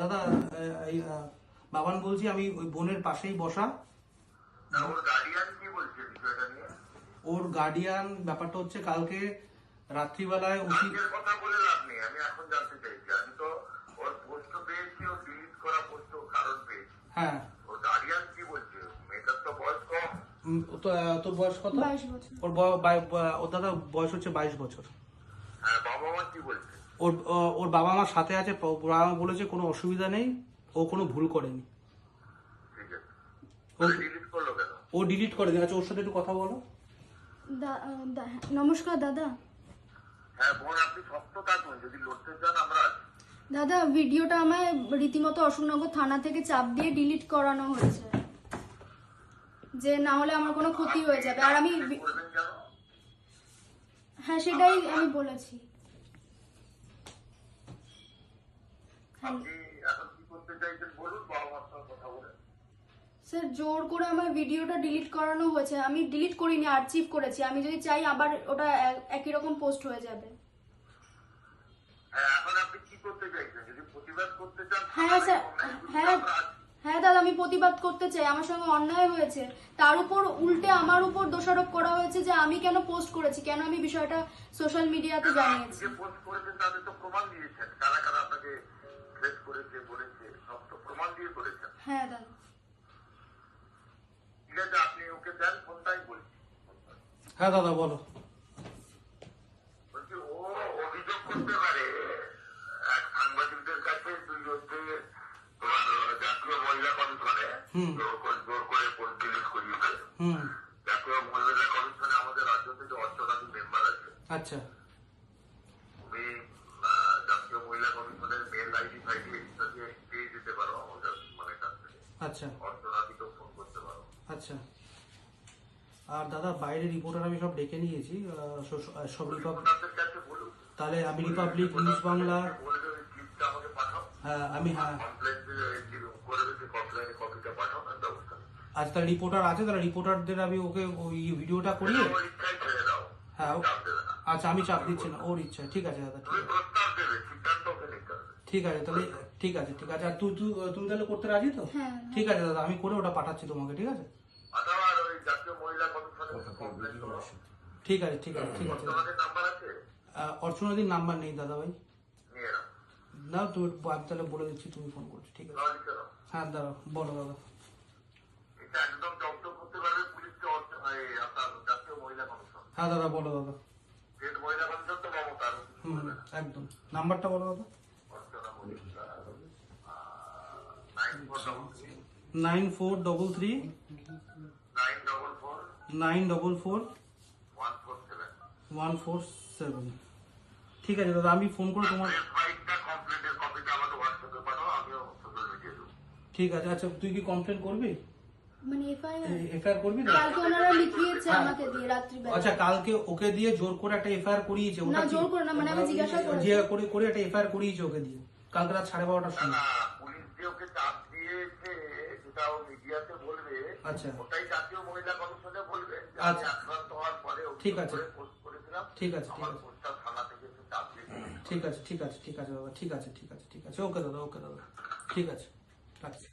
দাদা এই, বাবান বলছি আমি ওই বোনের পাশেই বসা। ওর গার্ডিয়ান ব্যাপারটা হচ্ছে কালকে রাত্রিবেলায় আজকের কথা বলে লাভ নেই আমি এখন জানতে চাইছি। আমি তো ওর পোস্ট পেয়েছি ও ডিলিট করা পোস্ট কারণ পেয়েছি। হ্যাঁ। ওর গার্ডিয়ান কি বলছে? মেয়েটার তো বয়স কম। তোর বয়স কত? বাইশ বছর। ওর ওর দাদা বয়স হচ্ছে বাইশ বছর। হ্যাঁ বাবা মা কি বলছে? ওর ও- ওর বাবা আমার সাথে আছে বাবা মা বলেছে কোনো অসুবিধা নেই ও কোনো ভুল করেনি। ও- ডিলিট ও ডিলিট করে দিন আচ্ছা ওর সাথে একটু কথা বলো। দা- দা- নমস্কার দাদা। হ্যাঁ। দাদা ভিডিওটা আমায় রীতিমতো অশোকনগর থানা থেকে চাপ দিয়ে ডিলিট করানো হয়েছে। যে না হলে আমার কোনো ক্ষতি হয়ে যাবে। আর আমি হ্যাঁ সেটাই আমি বলেছি হ্যাঁ আপনি এখন কি করতে চাইছেন বলুন বাবা মার সঙ্গে কথা বলেন স্যার জোর করে আমার ভিডিওটা ডিলিট করানো হয়েছে। আমি ডিলিট করিনি আর্চিভ করেছি। আমি যদি চাই আবার ওটা একই রকম পোস্ট হয়ে যাবে। হ্যাঁ হ্যাঁ স্যার হ্যাঁ হ্যাঁ দাদা আমি প্রতিবাদ করতে চাই। আমার সঙ্গে অন্যায় হয়েছে। তার উপর উল্টে আমার উপর দোষারোপ করা হয়েছে যে আমি কেন পোস্ট করেছি? কেন আমি বিষয়টা সোশ্যাল মিডিয়াতে জানিয়েছি? পোস্ট করেছেন তাদের তো প্রমাণ দিয়েছেন। কারা কারা আপনাকে থ্রেট করেছে বলেছে সব তো প্রমাণ দিয়ে করেছেন হ্যাঁ দাদা। ঠিক আছে আপনি ওকে দেন ফোনটাই বলছি হ্যাঁ দাদা বলো। বলছি ও অভিযোগ করতে পারে। এক সাংবাদিকদের কাছে তুই হচ্ছে তোমার জাতীয় মহিলা কমিশনে জোর করে জোর করে পোস্ট ডিলিট করিয়েছে জাতীয় মহিলা কমিশনে আমাদের রাজ্য থেকে অর্চনাদি মেম্বার আছে। আচ্ছা তুমি আহ, জাতীয় মহিলা কমিশনের মেল আইডি ফাইডি ইত্যাদি পেয়ে যেতে পারো আমাদের মানে কাছ থেকে আচ্ছা। অর্চনাদিকেও ফোন করতে পারো। আচ্ছা। আর দাদা বাইরে রিপোর্টার আমি সব ডেকে নিয়েছি সব- সব রিপাব ওনাদের কাছে বলুন। তাহলে আমি রিপাবলিক নিউজ বাংলা আমাকে পাঠাও। হ্যাঁ আমি হ্যাঁ। কমপ্লেন করে দেবে কপিটা পাঠাও ব্যবস্থা আজ তার রিপোর্টার আছে তাহলে রিপোর্টারদের আমি ওকে ওই ভিডিওটা করিয়ে হ্যাঁ আচ্ছা আমি চাপ দিচ্ছি না ওর ইচ্ছা ঠিক আছে দাদা ঠিক আছে। ঠিক আছে তাহলে ঠিক আছে ঠিক আছে। আর তুই তুই তুমি তাহলে করতে রাজি তো? হ্যাঁ ঠিক আছে দাদা আমি করে ওটা পাঠাচ্ছি তোমাকে ঠিক আছে? ঠিক আছে। ঠিক আছে ঠিক আছে তোমাদের নাম্বার অর্চনাদির নাম্বার নেই দাদা ভাই। না তুমি আমি তাহলে বলে দিচ্ছি তুমি ফোন করছ ঠিক আছে? নাও হ্যাঁ দাদা বলো দাদা। হ্যাঁ দাদা বলো দাদা। একদম। নাম্বারটা বলো দাদা। Nine four double three. Nine double four. One four seven. ঠিক আছে দাদা আমি ফোন করে তোমার ঠিক আছে আচ্ছা তুই কি কমপ্লেন করবি? মানে এফআইআর? এফআইআর করবি কালকে ওনারা লিখিয়েছে আমাকে দিয়ে রাত্রিবেলা। আচ্ছা কালকে ওকে দিয়ে জোর করে একটা এফআইআর করিয়েছে না, ওটা কি- জোর করে না, মানে আমি জিজ্ঞাসা করেছি। জিজ্ঞাসা করে করে একটা এফআইআর করিয়েছে ওকে দিয়ে। কালকে রাত সাড়ে বারোটার না সময় পুলিশ ওকে যেটা ও মিডিয়াতে বলবে আচ্ছা। ওটাই জাতীয় মহিলা কমিশনে বলবে আমি আচ্ছা। আক্রান্ত হওয়ার পরে ঠিক আছে। পোস্ট করেছিলাম। ঠিক আছে ঠিক আছে। পোস্টটা থানা থেকে ঠিক আছে ঠিক আছে ঠিক আছে দাদা ঠিক আছে ঠিক আছে ঠিক আছে। ওকে দাদা ওকে দাদা। ঠিক আছে রাখছি।